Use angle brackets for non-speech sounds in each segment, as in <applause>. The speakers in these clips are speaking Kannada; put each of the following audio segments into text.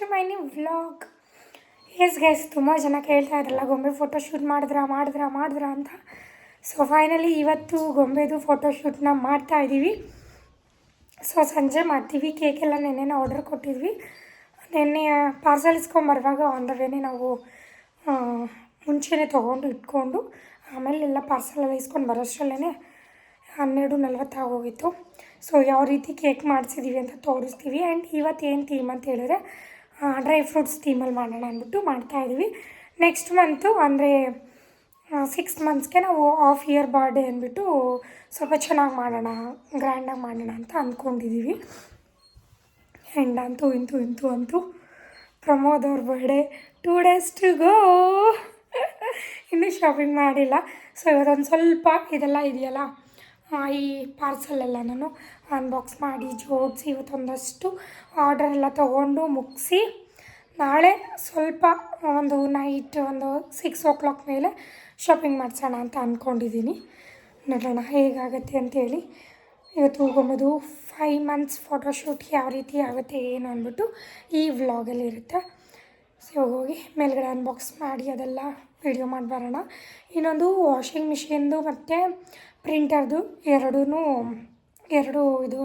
To my new vlog yes guys ತುಂಬ ಜನ ಕೇಳ್ತಾ ಇದ್ರಲ್ಲ, ಗೊಂಬೆ ಫೋಟೋ ಶೂಟ್ ಮಾಡಿದ್ರಾ ಮಾಡಿದ್ರಾ ಮಾಡಿದ್ರಾ ಅಂತ. ಸೊ ಫೈನಲಿ ಇವತ್ತು ಗೊಂಬೆದು ಫೋಟೋ ಶೂಟ್ನ ಮಾಡ್ತಾ ಇದ್ದೀವಿ. ಸೊ ಸಂಜೆ ಮಾಡ್ತೀವಿ. ಕೇಕೆಲ್ಲ ನೆನ್ನೆ ಆರ್ಡರ್ ಕೊಟ್ಟಿದ್ವಿ. ನೆನ್ನೆ ಪಾರ್ಸಲ್ ಇಸ್ಕೊಂಬರುವಾಗ ಆನ್ ದ ವೇನೆ ನಾವು ಮುಂಚೆನೆ ಮುಂಚೆನೇ ತೊಗೊಂಡು ಇಟ್ಕೊಂಡು, ಆಮೇಲೆ ಎಲ್ಲ ಪಾರ್ಸಲೆಲ್ಲ ಇಸ್ಕೊಂಡು ಬರೋಷ್ಟರಲ್ಲೇ ಹನ್ನೆರಡು ನಲ್ವತ್ತಾಗೋಗಿತ್ತು ಸೊ ಯಾವ ರೀತಿ ಕೇಕ್ ಮಾಡಿಸಿದ್ದೀವಿ ಅಂತ ತೋರಿಸ್ತೀವಿ. ಆ್ಯಂಡ್ ಇವತ್ತು ಏನು ಥೀಮ್ ಅಂತ ಹೇಳಿದ್ರೆ ಡ್ರೈ ಫ್ರೂಟ್ಸ್ ಥೀಮಲ್ಲಿ ಮಾಡೋಣ ಅಂದ್ಬಿಟ್ಟು ಮಾಡ್ತಾಯಿದ್ದೀವಿ ನೆಕ್ಸ್ಟ್ ಮಂತು ಅಂದರೆ ಸಿಕ್ಸ್ ಮಂತ್ಸ್ಗೆ ನಾವು ಆಫ್ ಇಯರ್ ಬರ್ಡೇ ಅಂದ್ಬಿಟ್ಟು ಸ್ವಲ್ಪ ಚೆನ್ನಾಗಿ ಮಾಡೋಣ ಗ್ರ್ಯಾಂಡಾಗಿ ಮಾಡೋಣ ಅಂತ ಅಂದ್ಕೊಂಡಿದ್ದೀವಿ ಆ್ಯಂಡ್ ಅಂತೂ, ಇಂತು ಇಂತು, ಅಂತೂ ಪ್ರಮೋದ್ ಅವ್ರ birthday two days to go ಇನ್ನೂ ಶಾಪಿಂಗ್ ಮಾಡಿಲ್ಲ. ಸೊ ಇವತ್ತೊಂದು ಸ್ವಲ್ಪ ಇದೆಲ್ಲ ಇದೆಯಲ್ಲ ಈ ಪಾರ್ಸಲೆಲ್ಲ ನಾನು ಅನ್ಬಾಕ್ಸ್ ಮಾಡಿ ಜೋಡಿಸಿ ಇವತ್ತೊಂದಷ್ಟು ಆರ್ಡರ್ ಎಲ್ಲ ತೊಗೊಂಡು ಮುಗಿಸಿ, ನಾಳೆ ಸ್ವಲ್ಪ ಒಂದು ನೈಟ್ ಒಂದು ಸಿಕ್ಸ್ ಓ ಕ್ಲಾಕ್ ಮೇಲೆ ಶಾಪಿಂಗ್ ಮಾಡಿಸೋಣ ಅಂತ ಅಂದ್ಕೊಂಡಿದ್ದೀನಿ ನೋಡೋಣ ಹೇಗಾಗತ್ತೆ ಅಂತೇಳಿ. ಇವತ್ತು ಹೋಗೋದು ಫೈವ್ ಮಂತ್ಸ್ ಫೋಟೋಶೂಟ್ ಯಾವ ರೀತಿ ಆಗುತ್ತೆ ಏನು ಅಂದ್ಬಿಟ್ಟು ಈ ವ್ಲಾಗಲ್ಲಿ ಇರುತ್ತೆ. ಸೊ ಹೋಗಿ ಮೇಲ್ಗಡೆ ಅನ್ಬಾಕ್ಸ್ ಮಾಡಿ ಅದೆಲ್ಲ ವಿಡಿಯೋ ಮಾಡಿ ಬರೋಣ. ಇನ್ನೊಂದು ವಾಷಿಂಗ್ ಮಿಷಿನ್ದು ಮತ್ತು ಪ್ರಿಂಟರ್ದು ಎರಡೂ ಎರಡು ಇದು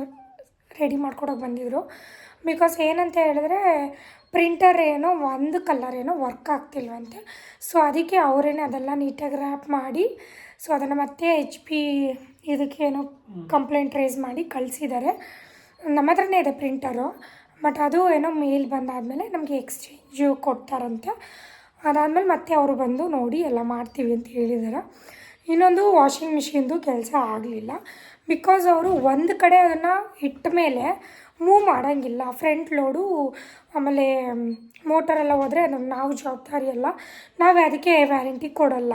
ರೆಡಿ ಮಾಡ್ಕೊಡೋಕೆ ಬಂದಿದ್ದರು ಬಿಕಾಸ್ ಏನಂತ ಹೇಳಿದ್ರೆ ಪ್ರಿಂಟರ್ ಏನೋ ಒಂದು ಕಲರ್ ಏನೋ ವರ್ಕ್ ಆಗ್ತಿಲ್ವಂತೆ. ಸೊ ಅದಕ್ಕೆ ಅವರೇನೆ ಅದೆಲ್ಲ ನೀಟಾಗಿ ರ್ಯಾಪ್ ಮಾಡಿ ಸೊ ಅದನ್ನು ಮತ್ತೆ ಎಚ್ ಪಿ ಇದಕ್ಕೇನೋ ಕಂಪ್ಲೇಂಟ್ ರೇಸ್ ಮಾಡಿ ಕಳಿಸಿದ್ದಾರೆ. ನಮ್ಮ ಹತ್ರನೇ ಇದೆ ಪ್ರಿಂಟರು ಬಟ್ ಅದು ಏನೋ ಮೇಲ್ ಬಂದಾದಮೇಲೆ ನಮಗೆ ಎಕ್ಸ್ಚೇಂಜು ಕೊಡ್ತಾರಂತೆ. ಅದಾದಮೇಲೆ ಮತ್ತೆ ಅವರು ಬಂದು ನೋಡಿ ಎಲ್ಲ ಮಾಡ್ತೀವಿ ಅಂತ ಹೇಳಿದ್ದಾರೆ. ಇನ್ನೊಂದು ವಾಷಿಂಗ್ ಮಿಷಿನ್ದು ಕೆಲಸ ಆಗಲಿಲ್ಲ. ಬಿಕಾಸ್ ಅವರು ಒಂದು ಕಡೆ ಅದನ್ನು ಇಟ್ಟ ಮೇಲೆ ಮೂವ್ ಮಾಡೋಂಗಿಲ್ಲ. ಫ್ರಂಟ್ ಲೋಡು ಆಮೇಲೆ ಮೋಟರೆಲ್ಲ ಹೋದರೆ ಅದನ್ನು ನಾವು ಜವಾಬ್ದಾರಿ ಅಲ್ಲ. ನಾವೇ ಅದಕ್ಕೆ ವ್ಯಾರಂಟಿ ಕೊಡಲ್ಲ.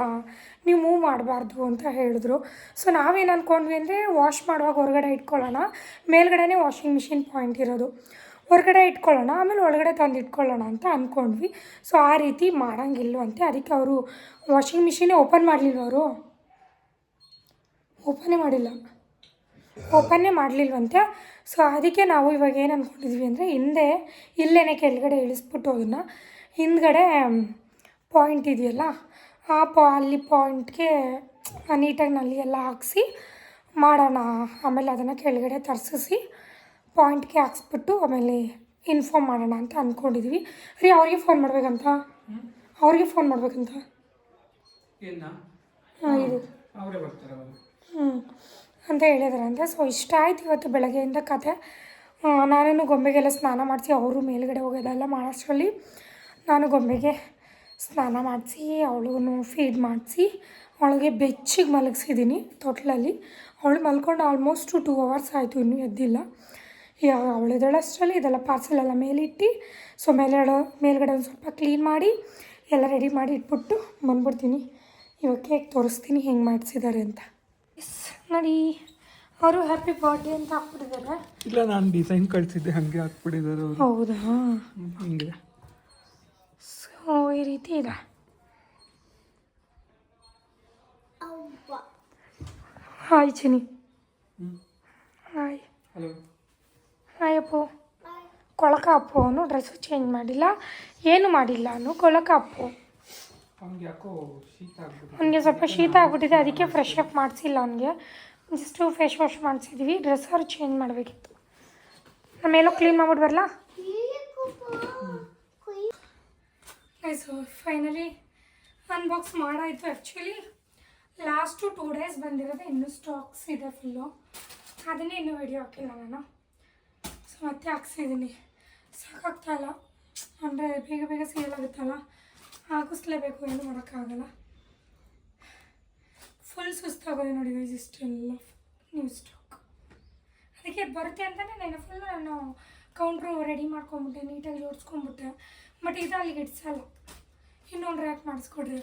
ನೀವು ಮೂವ್ ಮಾಡಬಾರ್ದು ಅಂತ ಹೇಳಿದ್ರು. ಸೊ ನಾವೇನು ಅಂದ್ಕೊಂಡ್ವಿ ಅಂದರೆ ವಾಶ್ ಮಾಡುವಾಗ ಹೊರಗಡೆ ಇಟ್ಕೊಳ್ಳೋಣ. ಮೇಲ್ಗಡೆನೇ ವಾಷಿಂಗ್ ಮಿಷಿನ್ ಪಾಯಿಂಟ್ ಇರೋದು. ಹೊರಗಡೆ ಇಟ್ಕೊಳ್ಳೋಣ, ಆಮೇಲೆ ಒಳಗಡೆ ತಂದು ಇಟ್ಕೊಳ್ಳೋಣ ಅಂತ ಅಂದ್ಕೊಂಡ್ವಿ ಸೊ ಆ ರೀತಿ ಮಾಡೋಂಗಿಲ್ವಂತೆ ಅದಕ್ಕೆ ಅವರು ವಾಷಿಂಗ್ ಮಿಷಿನೇ ಓಪನ್ ಮಾಡಲಿಲ್ಲ ಅವರು? ಓಪನೇ ಮಾಡಿಲ್ಲ. ಓಪನ್ನೇ ಮಾಡಲಿಲ್ವಂತೆ. ಸೊ ಅದಕ್ಕೆ ನಾವು ಇವಾಗ ಏನು ಅಂದ್ಕೊಂಡಿದ್ವಿ ಅಂದರೆ ಹಿಂದೆ ಇಲ್ಲೇ ಕೆಳಗಡೆ ಇಳಿಸ್ಬಿಟ್ಟು ಅದನ್ನು ಹಿಂದ್ಗಡೆ ಪಾಯಿಂಟ್ ಇದೆಯಲ್ಲ ಆ ಪಾ ಅಲ್ಲಿ ಪಾಯಿಂಟ್ಗೆ ನೀಟಾಗಿ ನಲ್ಲಿ ಎಲ್ಲ ಹಾಕ್ಸಿ ಮಾಡೋಣ. ಆಮೇಲೆ ಅದನ್ನು ಕೆಳಗಡೆ ತರಿಸಿ ಪಾಯಿಂಟ್ಗೆ ಹಾಕ್ಸ್ಬಿಟ್ಟು ಆಮೇಲೆ ಇನ್ಫಾರ್ಮ್ ಮಾಡೋಣ ಅಂತ ಅಂದ್ಕೊಂಡಿದ್ವಿ ರೀ ಅವ್ರಿಗೆ ಫೋನ್ ಮಾಡ್ಬೇಕಂತ? ಅವ್ರಿಗೆ ಫೋನ್ ಮಾಡ್ಬೇಕಂತ? ಇದು. ಹ್ಞೂ ಅಂತ ಹೇಳಿದ್ರಂತೆ ಸೊ ಇಷ್ಟ ಆಯ್ತು ಇವತ್ತು ಬೆಳಗ್ಗೆಯಿಂದ ಕತೆ. ನಾನೇನು ಗೊಂಬೆಗೆಲ್ಲ ಸ್ನಾನ ಮಾಡಿಸಿ, ಅವರು ಮೇಲುಗಡೆ ಹೋಗೋದೆಲ್ಲ ಮಾಡೋಷ್ಟರಲ್ಲಿ ನಾನು ಗೊಂಬೆಗೆ ಸ್ನಾನ ಮಾಡಿಸಿ ಅವಳಿಗೂ ಫೀಡ್ ಮಾಡಿಸಿ, ಅವಳಿಗೆ ಬೆಚ್ಚಿಗೆ ಮಲಗಿಸಿದ್ದೀನಿ ತೊಟ್ಲಲ್ಲಿ. ಅವಳು ಮಲ್ಕೊಂಡು ಆಲ್ಮೋಸ್ಟ್ ಟೂ ಅವರ್ಸ್ ಆಯಿತು ಇನ್ನೂ ಎದ್ದಿಲ್ಲ. ಇವಾಗ ಅವಳು ಅಷ್ಟರಲ್ಲಿ, ಇದೆಲ್ಲ ಪಾರ್ಸೆಲೆಲ್ಲ ಮೇಲಿಟ್ಟು ಸೊ ಮೇಲ್ಗಡೆ ಮೇಲ್ಗಡೆ ಒಂದು ಸ್ವಲ್ಪ ಕ್ಲೀನ್ ಮಾಡಿ, ಎಲ್ಲ ರೆಡಿ ಮಾಡಿ ಇಟ್ಬಿಟ್ಟು ಬಂದ್ಬಿಡ್ತೀನಿ. ಇವಾಗ ಕೇಕ್ ತೋರಿಸ್ತೀನಿ ಹೆಂಗೆ ಮಾಡಿಸಿದ್ದಾರೆ ಅಂತ. ಎಸ್ ನೋಡಿ. ಅವರು ಹ್ಯಾಪಿ ಬರ್ಡೇ ಅಂತ ಹಾಕ್ಬಿಟ್ಟಿದ್ದಾರೆ. ಇಲ್ಲ ನಾನು ಡಿಸೈನ್ ಕಳಿಸಿದ್ದೆ ಹಾಗೆ ಹಾಕ್ಬಿಟ್ಟಿದ್ದಾರೆ ಅವರು. ಹೌದಾ? ಹಂಗೆ. ಸೊ ಈ ರೀತಿ ಇದೆ. Hi Chini hi hello hi Appu. ಕೊಳಕ Appu ಅವನು ಡ್ರೆಸ್ಸು ಚೇಂಜ್ ಮಾಡಿಲ್ಲ. ಏನು ಮಾಡಿಲ್ಲ ಅವನು? ಕೊಳಕ ಅಪ್ಪು. ಅವ್ನಿಗೆ ಸ್ವಲ್ಪ ಶೀತ ಆಗ್ಬಿಟ್ಟಿದೆ ಅದಕ್ಕೆ ಫ್ರೆಶ್ ಅಪ್ ಮಾಡಿಸಿಲ್ಲ ಅವನಿಗೆ. ಜಸ್ಟು ಫೇಸ್ ವಾಶ್ ಮಾಡಿಸಿದ್ವಿ ಡ್ರೆಸ್ ಅವ್ರು ಚೇಂಜ್ ಮಾಡಬೇಕಿತ್ತು. ನಮ್ಮ ಏನೋ ಕ್ಲೀನ್ ಮಾಡ್ಬಿಟ್ಟು ಬರಲಾ? ಫೈನಲಿ ಅನ್ಬಾಕ್ಸ್ ಮಾಡಾಯಿತು ಆ್ಯಕ್ಚುಲಿ ಲಾಸ್ಟು ಟೂ ಡೇಸ್ ಬಂದಿರೋದು ಇನ್ನೂ ಸ್ಟಾಕ್ಸ್ ಇದೆ ಫುಲ್ಲು ಅದನ್ನೇ ಇನ್ನೂ ವಿಡಿಯೋ ಹಾಕಿಲ್ಲ ನಾನು. ಸೊ ಮತ್ತೆ ಹಾಕ್ಸಿದ್ದೀನಿ ಸಾಕಾಗ್ತಾ ಇಲ್ಲ. ಅಂದರೆ ಬೇಗ ಬೇಗ ಸೇಲ್ ಆಗುತ್ತಲ್ಲ? ಹಾಕಿಸ್ಲೇಬೇಕು ಏನು ಮಾಡೋಕ್ಕಾಗಲ್ಲ. ಫುಲ್ ಸುಸ್ತಾಗೋದು ನೋಡಿ ಗೈಸ್ ಇಷ್ಟೆಲ್ಲ ನ್ಯೂ ಸ್ಟಾಕ್ ಅದಕ್ಕೆ ಬರುತ್ತೆ ಅಂತಲೇ ನಾನು ಫುಲ್ ನಾನು ಕೌಂಟ್ರು ರೆಡಿ ಮಾಡ್ಕೊಂಬಿಟ್ಟೆ ನೀಟಾಗಿ ಜೋಡಿಸ್ಕೊಂಬಿಟ್ಟೆ ಬಟ್ ಇದು ಅಲ್ಲಿಗೆ ಇಡ್ಸಲ್ಲ. ಇನ್ನೊಂದು ರ್ಯಾಕ್ ಮಾಡಿಸ್ಕೊಡ್ರಿ